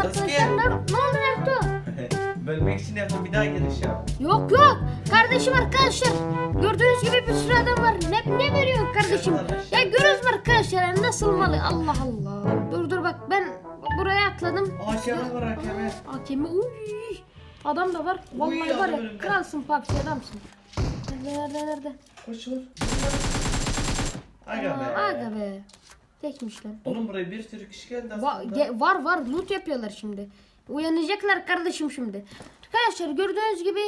arkadaşlar. Ne, oldu Naruto? Bölmek için yaptım bir daha giriş yap. Yok yok. Kardeşim arkadaşlar. Gördüğünüz gibi bir sürü adam var. Ne, ne veriyor kardeşim? Arkadaş. Ya görüyoruz mu arkadaşlar nasıl malı? Allah Allah. Dur dur bak ben buraya atladım. Hakeme var hakeme. Hakemi uy. Adam da var. Vallahi Uy, var ya önümde. kralsın PUBG adamsın. Nerede nerede nerede? Koşur. Aga be. Aga be. Tekmiş lan. Oğlum buraya bir sürü kişi geldi Va- ge- var var loot yapıyorlar şimdi. Uyanacaklar kardeşim şimdi. Arkadaşlar gördüğünüz gibi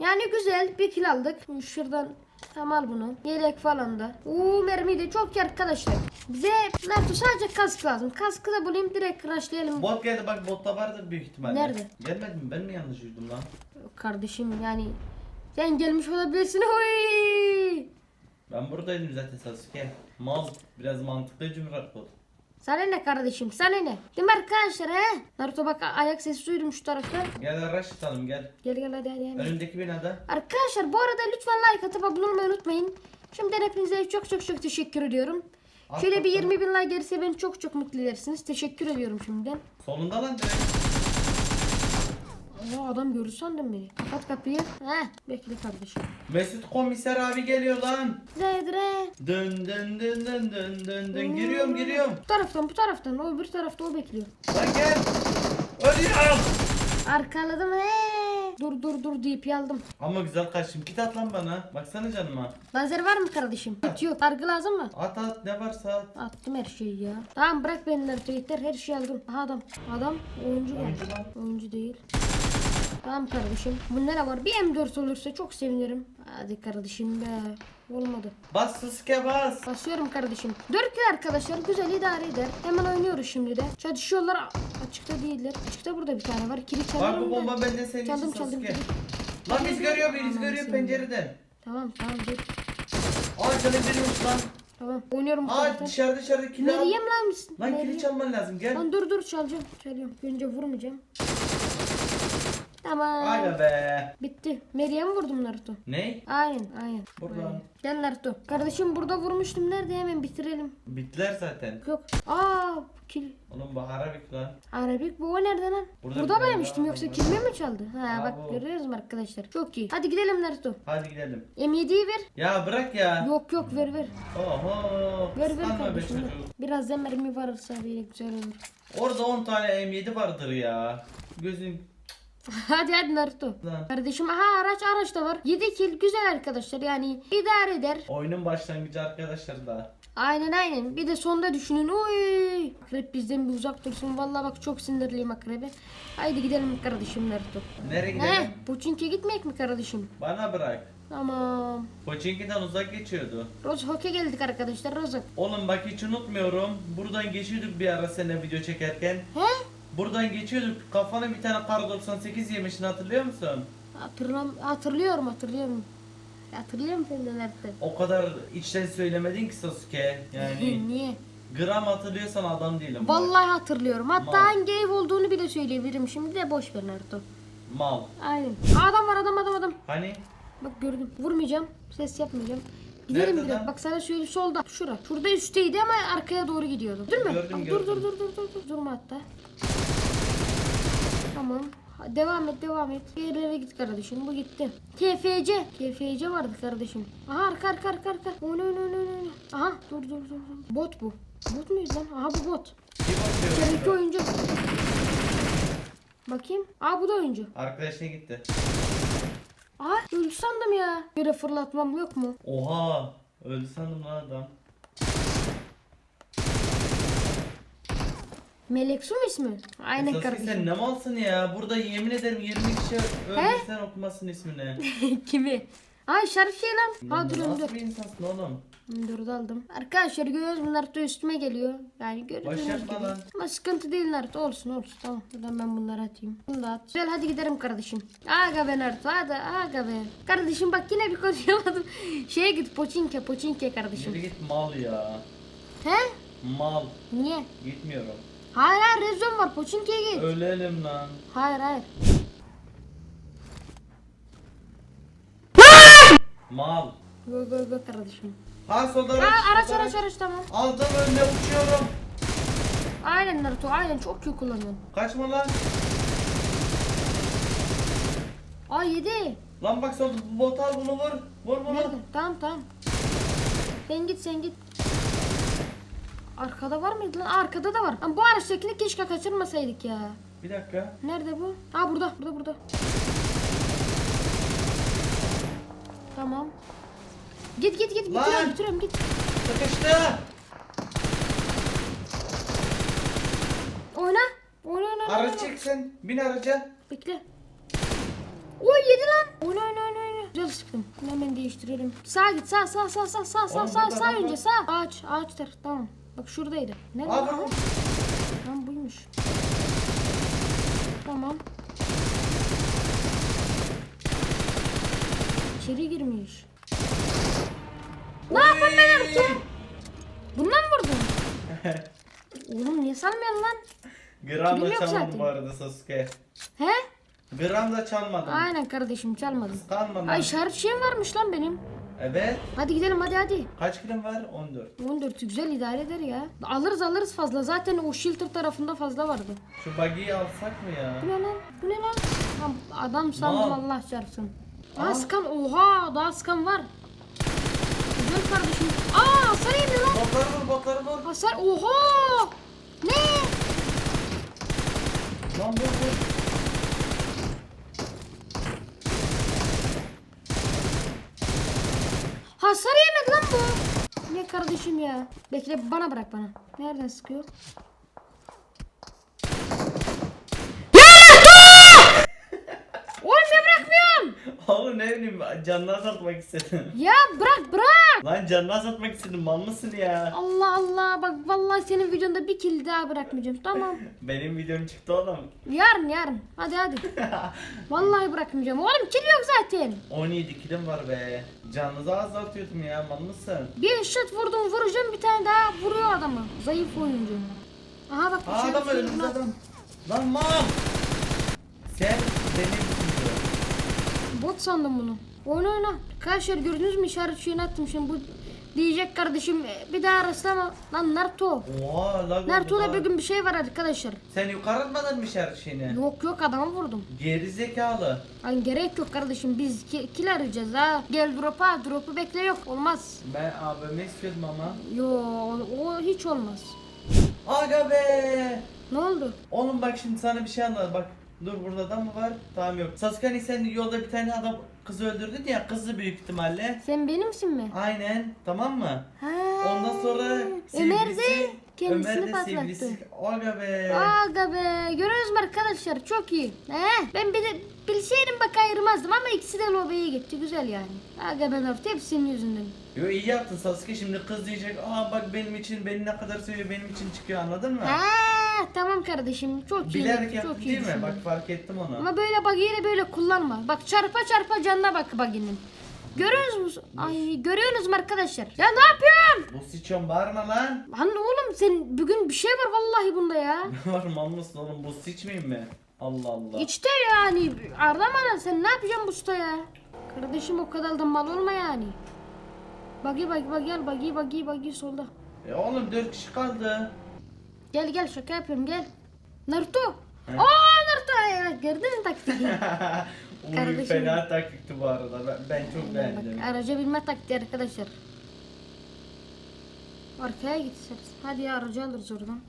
yani güzel bir kill aldık. Şuradan tam al bunu. Yelek falan da. Uuu mermi de çok iyi arkadaşlar. Bize Naruto sadece kask lazım. Kaskı da bulayım direkt rushlayalım. Bot geldi bak botta vardır büyük ihtimalle. Nerede? Gelmedi mi? Ben mi yanlış duydum lan? Kardeşim yani sen gelmiş olabilirsin. Huy! Ben buradaydım zaten Sasuke. Mal. Biraz mantıklı cümle bot. Sana ne kardeşim sana ne? Değil mi arkadaşlar he? Naruto bak ayak sesi duydum şu tarafta. Gel araç tutalım gel. Gel gel hadi hadi. hadi. Önündeki binada. Arkadaşlar bu arada lütfen like atıp abone olmayı unutmayın. Şimdiden hepinize çok çok çok teşekkür ediyorum. At Şöyle bir bakalım. 20 bin like gelirse beni çok çok mutlu edersiniz. Teşekkür ediyorum şimdiden. Solunda lan direkt. Aa, adam görür sandım beni. Kapat kapıyı. Heh bekle kardeşim. Mesut komiser abi geliyor lan. Dre dre. Dön dön dön dön dön dön dön. Giriyorum giriyorum. Bu taraftan bu taraftan. O bir tarafta o bekliyor. Lan gel. Ölüyorum. Arkaladım he. Dur dur dur deyip aldım. Ama güzel kaçtım. Git at lan bana. Baksana canıma. Lazer var mı kardeşim? Hiç yok. Sargı lazım mı? At at ne varsa at. Attım her şeyi ya. Tamam bırak beni Naruto yeter her şeyi aldım. Aha adam. Adam oyuncu geldi. Oyuncu. Oyuncu değil. Tamam kardeşim. Bunda ne var? Bir M4 olursa çok sevinirim. Hadi kardeşim be. Olmadı. Bas Sasuke bas. Basıyorum kardeşim. Dört kill arkadaşlar güzel idare eder. Hemen oynuyoruz şimdi de. Çatışıyorlar. Açıkta değiller. Açıkta burada bir tane var. Bak çalıyorum bu da. bomba bende senin için Çaldım çaldım. Sasuke. Lan biz görüyor biz görüyor pencereden. Tamam tamam gel. Aa canım birmiş lan. Tamam oynuyorum bu Aa taraftan. dışarı dışarı kili al. Meryem lan? Lan kili çalman lazım gel. Lan dur dur çalacağım. Çalıyorum. Önce vurmayacağım. Tamam. Aga be. Bitti. Meryem'i vurdum Naruto. Ne? Aynen aynen. Burada. Aynen. Gel Naruto. Kardeşim burada vurmuştum. Nerede hemen bitirelim. Bittiler zaten. Yok. Aa kill. Oğlum bu Arabik lan. Arabik bu o nerede lan? Burada Burada, baymıştım daha yoksa kilimi mi çaldı? Ha Aa, bak bu. görüyoruz mu arkadaşlar? Çok iyi. Hadi gidelim Naruto. Hadi gidelim. M7'yi ver. Ya bırak ya. Yok yok ver ver. Oho. Ver ver kıskanma be kardeşim. çocuk. Biraz da mermi varsa böyle güzel olur. Orada 10 tane M7 vardır ya. Gözün hadi hadi Naruto. Lan. Kardeşim aha araç araç da var. 7 kill güzel arkadaşlar yani idare eder. oyunun başlangıcı arkadaşlar da. Aynen aynen. Bir de sonda düşünün. Oy. Akrep bizden bir uzak dursun. Vallahi bak çok sinirliyim akrebe. Haydi gidelim kardeşim Naruto. Nereye gidelim? Ne? Puçinke gitmek mi kardeşim? Bana bırak. Tamam. Koçinki'den uzak geçiyordu. Roz Hoke geldik arkadaşlar. Roza. Oğlum bak hiç unutmuyorum. Buradan geçiyorduk bir ara seninle video çekerken. He? Buradan geçiyorduk. Kafana bir tane kar 98 yemişini hatırlıyor musun? Hatırlam hatırlıyorum hatırlıyorum. Hatırlıyorum seni de nerede? O kadar içten söylemedin ki Sasuke. Yani Niye? gram hatırlıyorsan adam değilim. Vallahi hatırlıyorum. Hatta Mal. hangi ev olduğunu bile söyleyebilirim. Şimdi de boş ver Naruto. Mal. Aynen. Adam var adam adam adam. Hani? Bak gördüm. Vurmayacağım. Ses yapmayacağım. Gidelim Nerede biraz. lan? Bak sana şöyle solda. Şura. Şurada üstteydi ama arkaya doğru gidiyordu. Değil mi? Gördüm, Aa, gördüm. Dur dur dur dur dur. dur. Durma hatta. Tamam. Devam et devam et. Yerlere git kardeşim. Bu gitti. KFC. KFC vardı kardeşim. Aha arka arka arka arka. Oyna oyna oyna oyna. Aha dur dur dur. dur. Bot bu. Bot muydu lan? Aha bu bot. İçerideki oyuncu. Bakayım. Aa bu da oyuncu. Arkadaşına gitti. Aa öldü sandım ya. Böyle fırlatmam yok mu? Oha. Öldü sandım lan adam. Meleksu mu ismi? Aynen Sasuke kardeşim. sen ne malsın ya? Burada yemin ederim 20 kişi öldürsen okumasın ismini. Kimi? Ay şarj şey lan. Ha dur Nasıl dur. bir insansın oğlum? Dur aldım. Arkadaşlar görüyoruz bunlar da üstüme geliyor. Yani gördüğünüz Başlatma gibi. lan. Ama sıkıntı değil Naruto olsun olsun. Tamam buradan ben bunları atayım. Bunu da at. Güzel hadi gidelim kardeşim. Aga be Naruto hadi aga be. Kardeşim bak yine bir konuşamadım. Şeye git Poçinke Poçinke kardeşim. Yürü git mal ya. He? Mal. Niye? Gitmiyorum. Hayır hayır rezon var Poçinke'ye git. Ölelim lan. Hayır hayır. Mal. Go go go kardeşim. Ha solda araç. araç solda araç araç tamam. Aldım önüne uçuyorum. Aynen Naruto aynen çok iyi kullanıyorsun. Kaçma lan. Aa yedi. Lan bak solda bot al bunu vur. Vur bunu. Nerede? Tamam tamam. Sen git sen git. Arkada var mıydı lan? Arkada da var. Ama bu araçtakini keşke kaçırmasaydık ya. Bir dakika. Nerede bu? Aa burada. Burada burada. Tamam. Git git git. Lan! Bitiriyorum bitiriyorum git. Sıkıştı. Oyna. Oyna oyna. oyna, Araç oyna. çek sen. Bin araca. Bekle. Oy yedi lan. Oyna oyna oyna oyna. Güzel sıktım. Hemen değiştirelim. Sağa git sağ sağ sağ sağ sağ sağ Oğlum sağ burada sağ adam önce sağ. Ağaç ağaçtır. Tamam. Bak şuradaydı. Nerede? Aha. vur. Tamam buymuş. Tamam. İçeri girmiş. Ne yapın ben artık? Bundan mı vurdun? Oğlum niye salmıyorsun lan? Gram Kilim da yok çalmadım zaten. bu arada Sasuke. He? Gram da çalmadım. Aynen kardeşim çalmadım. Kalma Ay lan. işaret şeyim varmış lan benim. Evet. Hadi gidelim hadi hadi. Kaç kilim var? 14. 14 güzel idare eder ya. Alırız alırız fazla. Zaten o shelter tarafında fazla vardı. Şu buggy'yi alsak mı ya? Bu ne lan? Bu ne lan? Adam sandım Mal. Allah çarpsın. Aa. Daha sıkan oha daha sıkan var. Güzel kardeşim. Aa hasar yemiyor lan. Botları vur botları vur. Hasar oha. Ne? Lan vur vur. Hasar yemedi lan bu. Ne kardeşim ya? Bekle bana bırak bana. Nereden sıkıyor? Oğlum ne bırakmıyorum? Oğlum ne bileyim canını azaltmak istedim. Ya bırak bırak. Lan canını azaltmak istedim mal mısın ya? Allah Allah bak vallahi senin videonda bir kill daha bırakmayacağım tamam. Benim videom çıktı oğlum. Yarın yarın hadi hadi. Vallahi bırakmayacağım. Oğlum kill yok zaten. 17 kilim var be. Canınızı azaltıyordum ya mal mısın? Bir shot vurdum vuracağım bir tane daha vuruyor adamı. Zayıf oyuncu. Aha bak Aa içeri adam lan. adam. Lan mal. Sen benim Bot sandım bunu. Oyna oyna. Arkadaşlar gördünüz mü işaret şeyini attım şimdi bu diyecek kardeşim e, bir daha arasama. Lan Naruto. Oha oldu Naruto'da lan. bir gün bir şey var arkadaşlar. Sen yukarı atmadın mı işaret şeyini? Yok yok adamı vurdum. Geri zekalı. Ay gerek yok kardeşim biz ki, arayacağız ha. Gel drop'a drop'u bekle yok olmaz. Ben abimi istiyordum ama. Yo o hiç olmaz. Aga be. Ne oldu? Oğlum bak şimdi sana bir şey anlat bak. Dur burada adam mı var? Tamam yok. Sasuke hani sen yolda bir tane adam kızı öldürdün ya kızı büyük ihtimalle. Sen benimsin mi? Aynen tamam mı? Ha. Ondan sonra Ömer de sevgilisi- kendisini Ömer de patlattı. sevgilisi. Aga be. Aga be görüyoruz mu arkadaşlar çok iyi. He, ben bir de bilseydim bak ayırmazdım ama ikisi de lobiye gitti güzel yani. Aga ben artık hepsinin yüzünden. Yo iyi yaptın Sasuke şimdi kız diyecek aa bak benim için beni ne kadar seviyor benim için çıkıyor anladın mı? Ha tamam kardeşim çok iyi. Bilerek çok yaptın iyi değil mi? düşündün. Bak fark ettim onu. Ama böyle bagiyle böyle kullanma. Bak çarpa çarpa canına bak baginin. Görüyorsunuz musun? Ay görüyorsunuz mu arkadaşlar? Ya ne yapıyorsun? Bu sıçan bağırma lan. Lan oğlum sen bugün bir şey var vallahi bunda ya. Var mal mısın oğlum bu sıçmayayım mı? Allah Allah. İçte yani Ardamadan sen ne yapacaksın bu usta ya? Kardeşim o kadar da mal olma yani. Bagi bagi bagi gel bagi bagi bagi solda. E oğlum 4 kişi kaldı. Gel gel şaka yapıyorum gel. Naruto. He. Aa Naruto gördün mü taktiği? Uy Kardeşim. fena taktikti bu arada. Ben, ben çok beğendim. Bak araca binme taktiği arkadaşlar. Arkaya istersen. Hadi ya aracı alırız oradan.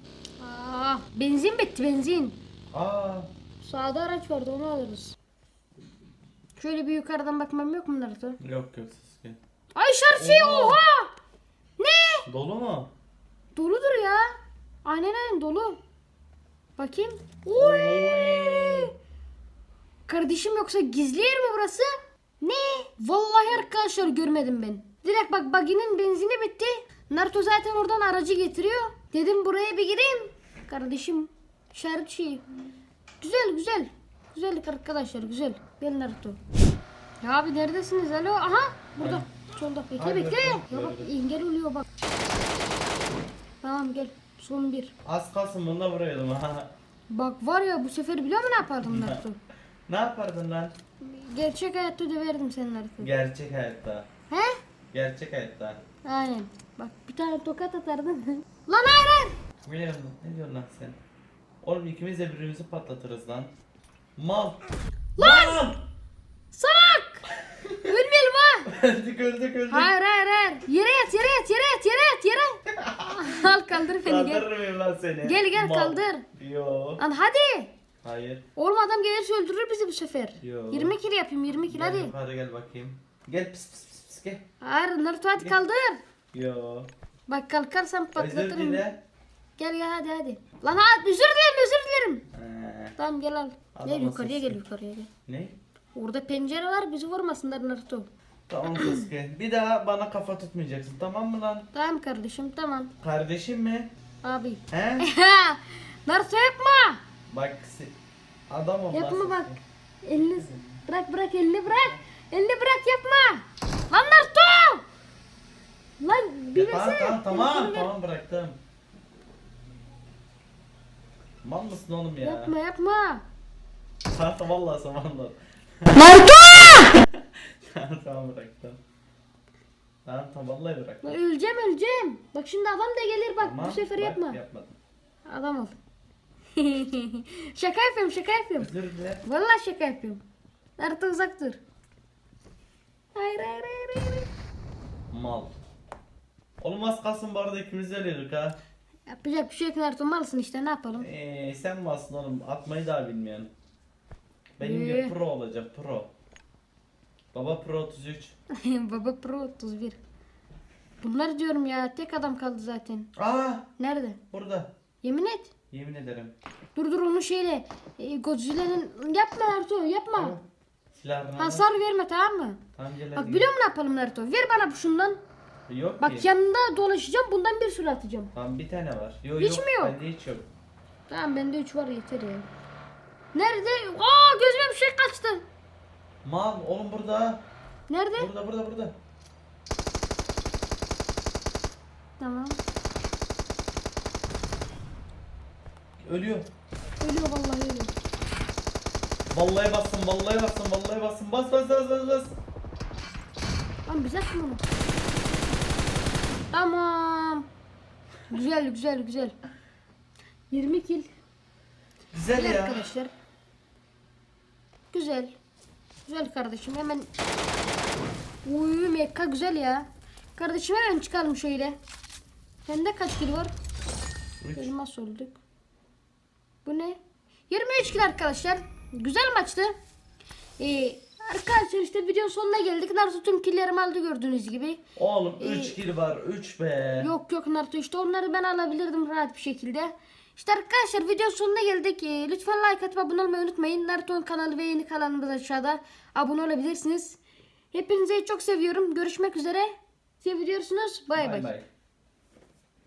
Aa, benzin bitti benzin. Aa, Sağda araç vardı onu alırız. Şöyle bir yukarıdan bakmam yok mu Naruto? yok yok Sasuke. Ay şarjı Oha! oha! Ne? Dolu mu? Doludur ya. Aynen aynen dolu. Bakayım. Oy! Kardeşim yoksa gizli yer mi burası? Ne? Vallahi arkadaşlar görmedim ben. Direkt bak baginin benzini bitti. Naruto zaten oradan aracı getiriyor. Dedim buraya bir gireyim. Kardeşim şarj şeyi. Güzel güzel. Güzellik arkadaşlar güzel. Gel Naruto. Ya abi neredesiniz? Alo. Aha burada. Solda. Bekle bekle. Ya bak engel oluyor bak. Tamam gel. Son bir. Az kalsın bunu da vuruyordum ha. Bak var ya bu sefer biliyor musun ne yapardım Naruto? ne yapardın lan? Gerçek hayatta döverdim seni Naruto. Gerçek hayatta. He? Gerçek hayatta. Aynen. Bak bir tane tokat atardın. Lan hayır hayır. Ne diyorsun, ne diyorsun lan sen? Oğlum ikimiz de birbirimizi patlatırız lan. Mal. Lan! Salak! Öldük öldük öldük. Hayır hayır hayır. Yere yat yere yat yere yat yere yat yere. Al kaldır beni gel. Kaldırır mıyım lan seni? Gel, gel, Mal. kaldır. Yo. Lan hadi. Hayır. Oğlum adam gelirse öldürür bizi bu sefer. Yo. 20 kill yapayım 20 kill Gel hadi. yukarı gel bakayım. Gel pis pis pis, pis gel. Hayır Naruto hadi Gel. kaldır. Yo. Bak kalkarsam Özür patlatırım. dile. Gel gel hadi hadi. Lan ha özür dilerim özür dilerim. Ee, Tamam gel al. Gel yukarıya gel yukarıya gel. ne? Orada pencere var bizi vurmasınlar Naruto. Tamam Sasuke. Bir daha bana kafa tutmayacaksın tamam mı lan? Tamam kardeşim tamam. Kardeşim mi? Abi. He? Naruto yapma. bak si- adam ol lan Yapma Sasuke. bak. Elini bırak bırak elini bırak. Elini bırak yapma. Lan Naruto. Lan bir Ya, tamam versene. tamam tamam Telefonu ver. tamam bıraktım. Mal mısın oğlum ya? Yapma yapma. Tamam vallahi samanlar. Naruto! Tamam tamam bıraktım. Tamam tamam vallahi bıraktım. Lan öleceğim öleceğim. Bak şimdi adam da gelir bak Tamam, bu sefer bak, yapma. Yapmadım. Adam ol. şaka yapıyorum şaka yapıyorum. Özür dile. Vallahi şaka yapıyorum. Naruto uzak dur. Hayır hayır hayır hayır. Mal. Oğlum az kalsın bu arada ikimiz de ölüyorduk ha. Yapacak bir şey yok Naruto malsın işte ne yapalım. Eee sen malsın oğlum atmayı daha bilmeyen. Benim Ee? pro olacak pro. Baba pro 33. Baba Pro 31. Bunlar diyorum ya tek adam kaldı zaten. Aa Nerede? burada. Yemin et. Yemin ederim. Dur dur onu şeyle. E, Godzilla'nın yapma Naruto yapma. Silahını al. Hasar verme tamam mı? Tamam gel Bak biliyor musun ne yapalım Naruto? Ver bana şundan. Yok Bak ki. yanında dolaşacağım bundan bir sürü atacağım. Tamam bir tane var. Yok Hiç yok. mi yok? Bende hiç yok. Tamam bende 3 var yeter ya. Nerede? Aa gözüme bir şey kaçtı. Mal oğlum burada. Nerede? Burada burada burada. Tamam. Ölüyor. Ölüyor vallahi ölüyor. Vallahi bassın vallahi bassın vallahi bassın. Bas bas bas bas bas. Lan bize onu. Tamam. Güzel güzel güzel. 20 kill. Güzel Güzel ya. arkadaşlar. Güzel. Güzel kardeşim hemen. Uy mekka güzel ya. Kardeşim hemen çıkalım şöyle. Sende kaç kill var? Elmas olduk. Bu ne? 23 kill arkadaşlar. Güzel maçtı. Ee, arkadaşlar işte videonun sonuna geldik. Naruto tüm killlerimi aldı gördüğünüz gibi. Oğlum Ee, 3 kill var 3 be. Yok yok Naruto işte onları ben alabilirdim rahat bir şekilde. İşte arkadaşlar videonun sonuna geldik. Ee, lütfen like atıp abone olmayı unutmayın. Naruto'nun kanalı ve yeni kanalımız aşağıda. Abone olabilirsiniz. Hepinizi çok seviyorum. Görüşmek üzere. Seviyorsunuz. Bay bay. bay.